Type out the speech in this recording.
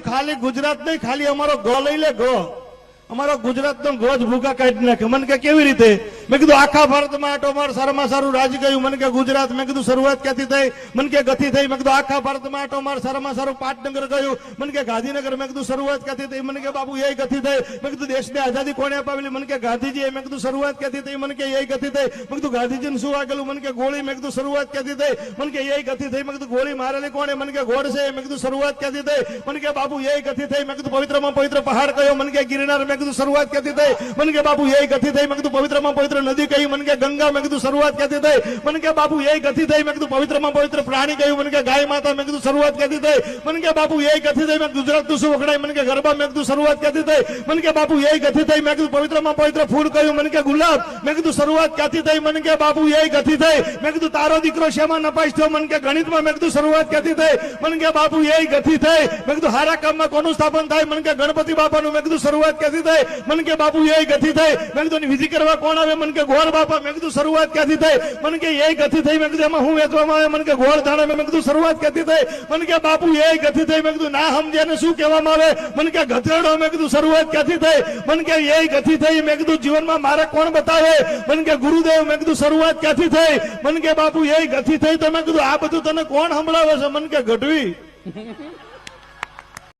કીધું ખાલી ગુજરાત નહીં ખાલી અમારો ગો લઈ લે ગો અમારો ગુજરાતનો ગો જ ભૂકા કાઢી નાખે મને કે કેવી રીતે મેકદુ આખા ભારત માં આટો માર સારા માં સારુ રાજ ગયુ મન કે ગુજરાત મેકદુ શરૂઆત કેતી થાઈ મન કે ગતિ થાઈ મેકદુ આખા ભારત માં આટો માર સારા માં સારુ પાટણગર ગયુ મન કે ગાંધીનગર મેકદુ શરૂઆત કેતી થાઈ મન કે બાપુ યહી ગતિ થાઈ મેકદુ દેશ ને આઝાદી કોને અપાવેલી મન કે ગાંધીજી એ મેકદુ શરૂઆત કેતી થાઈ મન કે યહી ગતિ થાઈ મેકદુ ગાંધીજી ને શું આગળું મન કે ગોળી મેકદુ શરૂઆત કેતી થાઈ મન કે યહી ગતિ થાઈ મેકદુ ગોળી મારેલી કોને મન કે ગોડસે મેકદુ શરૂઆત કેતી થાઈ મન કે બાપુ યહી ગતિ થાઈ મેકદુ પવિત્ર માં પવિત્ર પહાડ ગયો મન કે ગિરનાર મેકદુ શરૂઆત કેતી થાઈ મન કે બાપુ યહી ગતિ થાઈ મેકદુ પવિત્ર માં પ નદી કઈ મને કે ગંગા મે કીધું શરૂઆત કે દીધી થઈ મને કે બાપુ એય ગતિ થઈ મે કીધું પવિત્ર માં પવિત્ર પ્રાણી કયું મને કે ગાય માતા મે કીધું શરૂઆત કે દીધી થઈ મને કે બાપુ એય ગતિ થઈ મે કીધું ગુજરાત નું સુ ઓકડે મને કે ગરબા મે કીધું શરૂઆત કે દીધી થઈ મને કે બાપુ એય ગતિ થઈ મે કીધું પવિત્ર માં પવિત્ર ફૂલ કયું મને કે ગુલાબ મે કીધું શરૂઆત કે દીધી થઈ મને કે બાપુ એય ગતિ થઈ મે કીધું તારો દીકરો શેમાં ન પાછઠો મને કે ગણિત માં મે કીધું શરૂઆત કે દીધી થઈ મને કે બાપુ એય ગતિ થઈ મે કીધું હારા કામ માં કોનું સ્થાપન થાય મને કે ગણપતિ બાપા નું મે કીધું શરૂઆત કે દીધી થઈ મને કે બાપુ એય ગતિ થઈ મે કીધું ની વિજી કરવા કોણ આવે મને કે ગોળ બાપા મેં કીધું શરૂઆત ક્યાંથી થઈ મને કે એ ગતિ થઈ મેં કીધું એમાં હું વેચવામાં આવે મને કે ગોળ દાણા મેં કીધું શરૂઆત ક્યાંથી થઈ મને કે બાપુ એ ગતિ થઈ મેં કીધું ના સમજે ને શું કહેવામાં આવે મને કે ગધેડો મેં કીધું શરૂઆત ક્યાંથી થઈ મને કે એ ગતિ થઈ મેં કીધું જીવનમાં મારે કોણ બતાવે મને કે ગુરુદેવ મેં કીધું શરૂઆત ક્યાંથી થઈ મને કે બાપુ એ ગતિ થઈ તો મેં કીધું આ બધું તને કોણ સંભળાવે છે મને કે ગઢવી